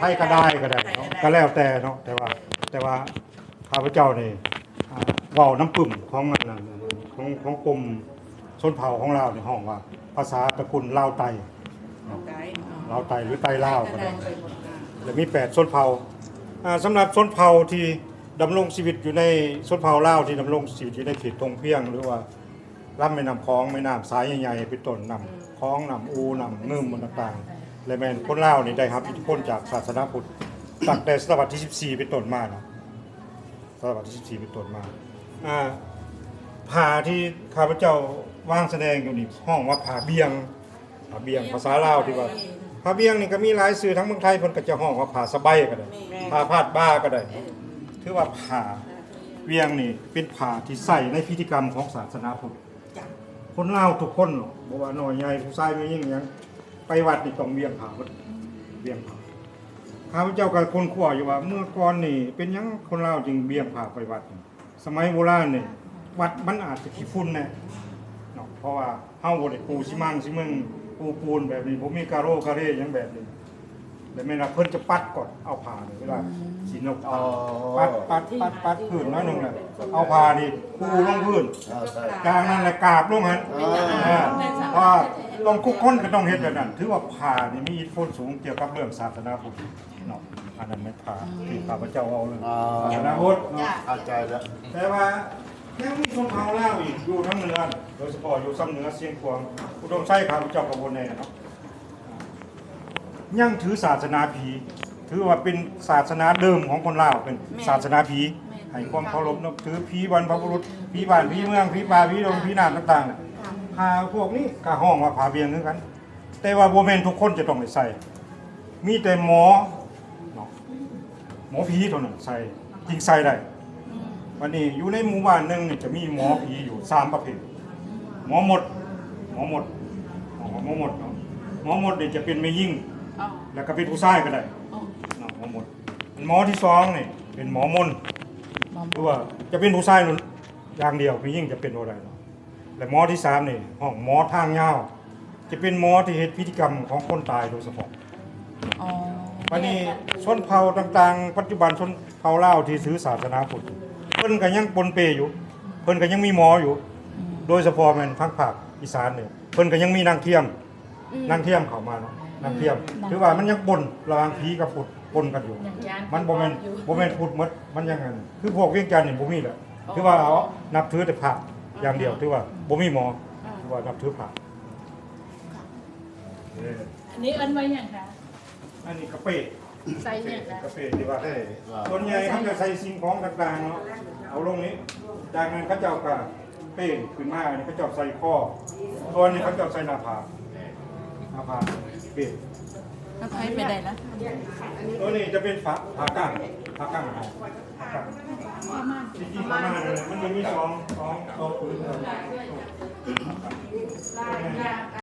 ไทยก็ได้ก็ได้เนาะก็แล้วแต่เนาะแต่ว่าแต่ว่าข้าพเจ้านี่อ่าเว้าน้ำปึ่มของอันนั้นของของกรมชนเผ่าของเราในห้องว่า ภาษาตระกูลลาวไตไกด์ลาวไตหรือไตลาวก็ได้ไปหมดอะจะมีแปดชนเผ่าอ่าสำหรับชนเผ่าที่ดำรงชีวิตอยู่ในชนเผ่าลาวที่ดำรงชีวิตอยู่ในเขตทงเพียงหรือว่าลำแม่น้ำคลองแม่น้ำสายใหญ่ๆเป็นต้นนำคลองนำอูนำเนื่มมันต่างๆ และแม่นคนลาวนี่ได้รับอิทธิพลจากศาสนาพุทธตั้งแต่ศตวรรษที่ 14 เป็นต้นมาเนาะศตวรรษที่ 14 เป็นต้นมาอ่าผ่าที่ข้าพเจ้าวางแสดงอยู่นี่ห้องว่าผ่าเบียงผ่าเบียงภาษาลาวที่ว่าผ้าเบี้ยงนี่ก็มีหลายสื่อทั้งเมืองไทยเพิ่นก็จะห้องว่าผ้าสบายก็ได้ผ้าพาดบ้าก็ได้ถือว่าผ้าเบี้ยงนี่เป็นผ้าที่ใส่ในพิธีกรรมของศาสนาพุทธจ้ะคนลาวทุกคนหรอกบ่ว่าน้อยใหญ่ผู้ชายไม่ยิ่งหยัง ไปวัดนี่ต้องเบี้ยงผ้าหมดเบี้ยงผ้าข้าพเจ้ากับคนขั้วอยู่ว่า เมื่อก่อนนี่ เป็นหยังคนลาวจึงเบี้ยงผ้าไปวัดนี่สมัยโบราณนี่วัดมันอาจจะขี้ฝุ่นแน่เนาะเพราะว่าเฮาบ่ได้ปูซิมังซิมึงปูปูนแบบนี้ ผมมีการโรคาเร่หยังแบบนี้แต่แม่นว่าเพิ่นจะปัดก่อนเอาผ้านี่เวลาสินกอ๋อปัดปัดปัดปัดพื้นน้อยหนึงน่ะเอาผ้านี่ปูลงพื้นอ่าใช่กลางนั้นแหละกราบลงหั่นอ่าเพราะว่า ต้องทุกคนก็ต้องเฮ็ดแบบนั้น ถือว่าผ้านี่มีอิทธิพลสูงเกี่ยวกับเรื่องศาสนาพุทธเนาะอันนั้นไม่ผ้าที่ข้าพเจ้าเอาเลยอ่าศาสนาพุทธเนาะเข้าใจแล้วแต่ว่ายังมีชนเผ่าลาวอีกอยู่ทั้งเหนือโดยเฉพาะอยู่ซ้ำเหนือเสียงขวางอุดมไส้ข้าพเจ้ากระบวนแน่เนาะยังถือศาสนาผี ถือว่าเป็นศาสนาเดิมของคนลาวเป็นศาสนาผีให้ความเคารพนับถือผีบรรพบุรุษผีบ้านผีเมืองผีป่าผีดงผีนาต่างๆ น่ะพาพวกนี้ก็ห้องว่าผาเบียงคือกัน แต่ว่าโบแมนทุกคนจะต้องได้ใส่ มีแต่หมอเนาะหมอผีเท่านั้นใส่จริงใส่ได้วันนี้อยู่ในหมู่บ้านหนึงนี่จะมีหมอผีอยู่สามประเภทหมอหมด หมอหมดอ๋อหมอหมดเนาะหมอหมดนี่จะเป็นไม่ยิ่งอ๋อแล้วก็เป็นผู้ชายก็ได้อ๋อเนาะหมอหมดหมอที่สองนี่เป็นหมอมนหรือว่าจะเป็นผู้ชายนู่นอย่างเดียวไม่ยิ่งจะเป็นอะไรเนาะ และหมอที่สามนี่ห้องหมอทางยาวจะเป็นหมอที่เฮ็ดพิธีกรรมของคนตายโดยเฉพาะอ๋อวันนี้ชนเผ่าต่างๆ ปัจจุบันชนเผ่าลาวที่ถือศาสนาพุทธเพิ่นก็ยังปนเปอยู่ เพิ่นก็ยังมีหมออยู่ โดยเฉพาะแม่นทางภาคอีสานเนี่ยเพิ่นก็ยังมีนางเทียมนางเทียมเข้ามาเนาะนางเทียมถือว่ามันยังปนระหว่างผีกับพุทธปนกันอยู่มันบ่แม่นบ่แม่นพุทธหมดมันยังไงคือพวกเวียงจันทน์นี่บ่มีแหละคือว่าเอานับถือแต่พระ อย่างเดียวถือว่าบ่มีหมอถือว่านับถือพระเอออันนี้เอิ้นไว้อย่างคะอันนี้กระเป้ใส่อย่างคะกาแฟที่ว่าเอ้ยว่าส่วนใหญ่เขาจะใส่สิ่งของต่างๆเนาะเอาลงนี้จากนั้นเขาเจ้าก็เป้ขึ้นมาอันนี้เขาเจ้าใส่ข้อตัวนี้เขาเจ้าใส่หน้าผากหน้าผากเป้ถ้าใครไปได้นะตัวนี้จะเป็นฝาผากั้งผากั้งผากั้ง จริงๆประมาณนั้นมันจะมีสองสองสองพื้น